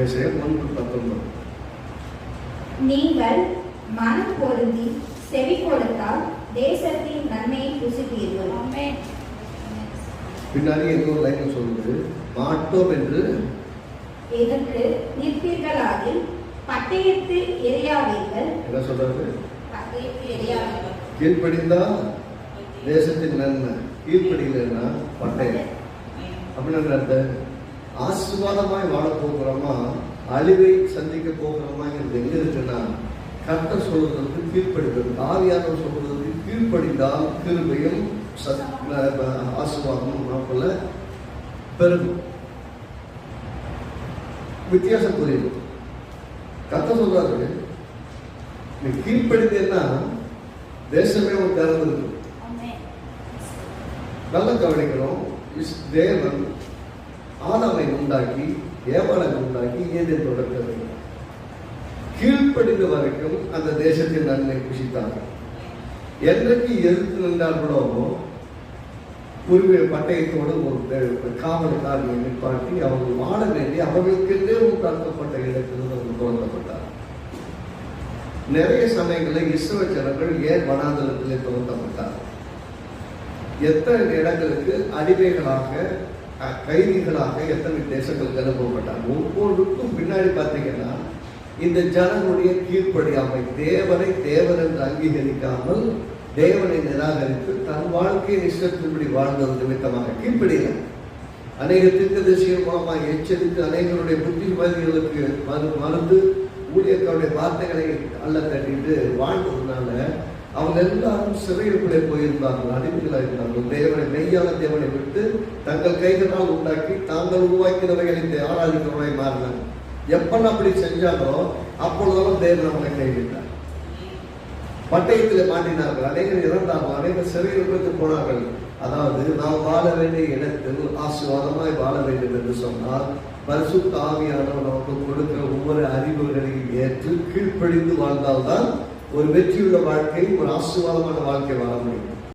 ஏசாயா ஒன்று பத்தொன்பது. நீங்கள் மனம் பொருந்தி செவி கொடுத்தால் தேசத்தின் நன்மையை புசிப்பீர்கள். ஆமென். பின்னாடி இன்னொரு லைன் சொல்லுது மாட்டோம் என்று. எதற்கு நிற்பீர்களாகில் பட்டயத்து எரியாவீர்கள் என்ன சொல்றது பட்டயத்து எரியாவீர்கள் கீழ்ப்படிந்தா தேசத்தின் நன்மை. கீழ்ப்படியலைன்னா பட்டயம். அப்படின்னு அர்த்தம்? ஆசீர்வாதமாய் வாழ போகிறோமா அழிவை சந்திக்க போகிறோமாங்கிறது எங்க இருக்குன்னா கர்த்தர் சொல்வதற்கு கீழ்ப்படுகிறது ஆவியானவர் சொல்வதற்கு கீழ்ப்படிந்தால் கிருபையும் ஆசீர்வாதமும் நமக்குள்ள பெருகும். வித்தியாசம் புரியுது. கர்த்தர் சொல்றாரு நீ கீழ்ப்படிந்தேன்னா தேசமே ஒரு திறந்திருக்கு நல்ல கவனிக்கிறோம் இஸ் தேவன் ஆதாமை உண்டாக்கி ஏவாளை உண்டாக்கி ஏதே தொடர்கிறது. கீழ்ப்படிந்த வரைக்கும் அந்த தேசத்தின் நன்மை புசித்தார்கள். என்றைக்கு எதிர்த்து நின்றார்களோ உரிமை பட்டயத்தோடு ஒரு தே- காவல்காரனை நிற்பாட்டி அவர்கள் வாழ வேண்டி அவர்களுக்கென்றே உண்டாக்கப்பட்ட இடத்திலிருந்து அவர்கள் துவக்கப்பட்டார் நிறைய சமயங்களில் இஸ்ரோ ஜனங்கள் ஏன் வனாந்தரத்திலே துவக்கப்பட்டார் எத்தனை இடங்களுக்கு அடிமைகளாக கைதிகளாக எத்தனை தேசங்களுக்கு அனுப்பப்பட்டாங்க? ஒவ்வொருக்கும் பின்னாடி பார்த்தீங்கன்னா இந்த ஜனங்களுடைய கீழ்ப்படியாமை தேவனை தேவன் என்று அங்கீகரிக்காமல் தேவனை நிராகரித்து தன் வாழ்க்கையை இஷ்டத்தின்படி வாழ்ந்தது நிமித்தமாக கீழ்ப்படியல. அநேக தீர்க்கதரிசிகள் மூலமாக எச்சரித்து அநேகருடைய புத்திமதிகளுக்கு மறு மருந்து ஊழியர்களுடைய வார்த்தைகளை அல்ல தட்டிட்டு வாழ்ந்ததுனால அவங்க எல்லாரும் சிறையிற்குள்ளே போயிருந்தார்கள் அடிமைகளாக இருந்தார்கள் தேவனை மெய்யான தேவனை விட்டு தங்கள் கைகளால் உண்டாக்கி தாங்கள் உருவாக்கினவைகளை இந்த ஆராதிக்கிறவரை மாறினாங்க எப்பன்னு அப்படி செஞ்சாலோ அப்பொழுதெல்லாம் தேவன் அவனை கைவிட்டார். பட்டயத்தில் மாட்டினார்கள். அநேகர் இறந்தார்கள் அநேகர் சிறையிருப்புக்கு போனார்கள். அதாவது நாம் வாழ வேண்டிய இடத்தில் ஆசீர்வாதமாய் வாழ வேண்டும் என்று சொன்னால் பரிசுத்த ஆவியானவர் நமக்கு கொடுக்கிற ஒவ்வொரு அறிவுகளையும் ஏற்று கீழ்ப்படிந்து வாழ்ந்தால்தான் ஒரு வெற்றியுள்ள வாழ்க்கை ஒரு ஆசீர்வாதமான வாழ்க்கை வாழ முடியும்.